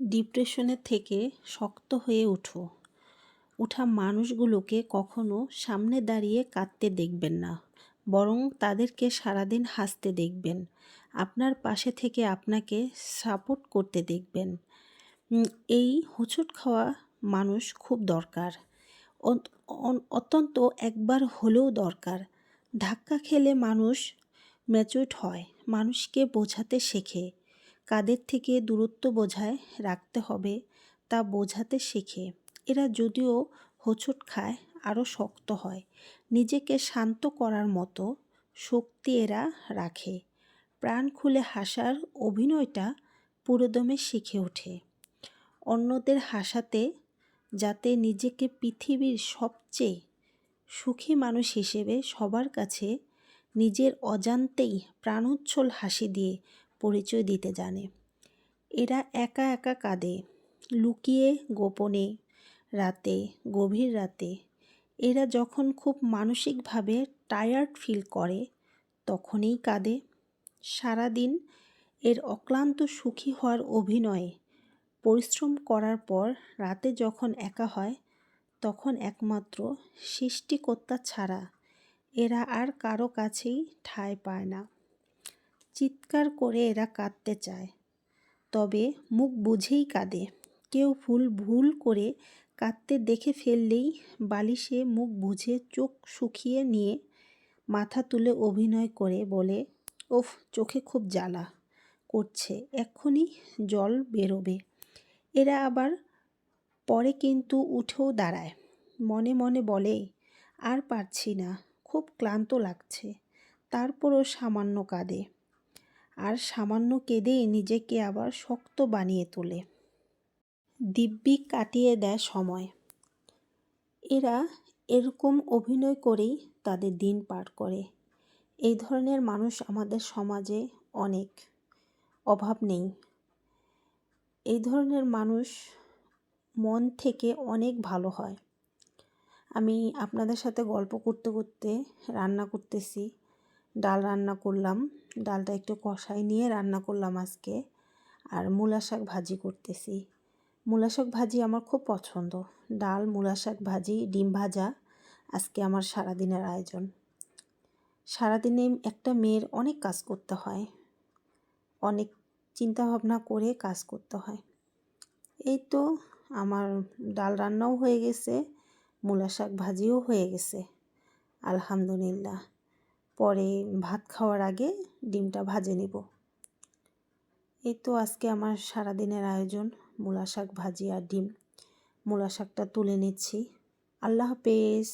ডিপ্রেশনের থেকে শক্ত হয়ে ওঠো ওঠা মানুষগুলোকে কখনো সামনে দাঁড়িয়ে কাঁদতে দেখবেন না, বরং তাদেরকে সারাদিন হাসতে দেখবেন, আপনার পাশে থেকে আপনাকে সাপোর্ট করতে দেখবেন। এই হোঁচট খাওয়া মানুষ খুব দরকার। অত্যন্ত একবার হলেও দরকার। ধাক্কা খেলে মানুষ ম্যাচুইট হয়, মানুষকে বোঝাতে শেখে। কাদের থেকে দূরত্ব বোঝায় রাখতে হবে তা বোঝাতে শেখে। এরা যদিও হোঁচট খায়, আরও শক্ত হয়। নিজেকে শান্ত করার মতো শক্তি এরা রাখে। প্রাণ খুলে হাসার অভিনয়টা পুরোদমে শিখে ওঠে। অন্যদের হাসাতে যাতে নিজেকে পৃথিবীর সবচেয়ে সুখী মানুষ হিসেবে সবার কাছে নিজের অজান্তেই প্রাণোচ্ছল হাসি দিয়ে পরিচয় দিতে জানে। এরা একা একা কাঁদে, লুকিয়ে গোপনে, রাতে, গভীর রাতে। এরা যখন খুব মানসিকভাবে টায়ার্ড ফিল করে, তখনই কাঁদে। সারাদিন এর অক্লান্ত সুখী হওয়ার অভিনয়ে পরিশ্রম করার পর রাতে যখন একা হয়, তখন একমাত্র সৃষ্টিকর্তা ছাড়া এরা আর কারও কাছেই ঠাঁই পায় না। চিৎকার করে এরা কাঁদতে চায়। তবে মুখ বুঝেই কাঁদে। কেউ ফুল ভুল করে কাঁদতে দেখে ফেললেই বালিশে মুখ বুঝে চোখ শুকিয়ে নিয়ে মাথা তুলে অভিনয় করে বলে, ওফ, চোখে খুব জ্বালা করছে, এক্ষুনি জল বেরোবে। এরা আবার পরে কিন্তু উঠেও দাঁড়ায়। মনে মনে বলে, আর পারছি না, খুব ক্লান্ত লাগছে। তারপরও সামান্য কাঁদে। আর সামান্য কেঁদেই নিজেকে আবার শক্ত বানিয়ে তোলে। দিব্যি কাটিয়ে দেয় সময়। এরা এরকম অভিনয় করেই তাদের দিন পার করে। এই ধরনের মানুষ আমাদের সমাজে অনেক। অভাব নেই। এই ধরনের মানুষ মন থেকে অনেক ভালো হয়। আমি আপনাদের সাথে গল্প করতে করতে রান্না করতেছি। ডাল রান্না করলাম। ডালটা একটু কষাই নিয়ে রান্না করলাম আজকে। আর মূলা শাক ভাজি করতেছি। মূলা শাক ভাজি আমার খুব পছন্দ। ডাল, মূলা শাক ভাজি, ডিম ভাজা আজকে আমার সারাদিনের আয়োজন। সারাদিনে একটা মেয়ের অনেক কাজ করতে হয়। অনেক চিন্তা ভাবনা করে কাজ করতে হয়। এই তো আমার ডাল রান্নাও হয়ে গেছে, মূলা শাক ভাজিও হয়ে গেছে। আলহামদুলিল্লাহ। পরে ভাত খাওয়ার আগে ডিমটা ভাজে নেব। এই তো আজকে আমার সারাদিনের আয়োজন মূলা শাক ভাজি আর ডিম। মূলা শাকটা তুলে নিচ্ছি। আল্লাহ হাফেজ।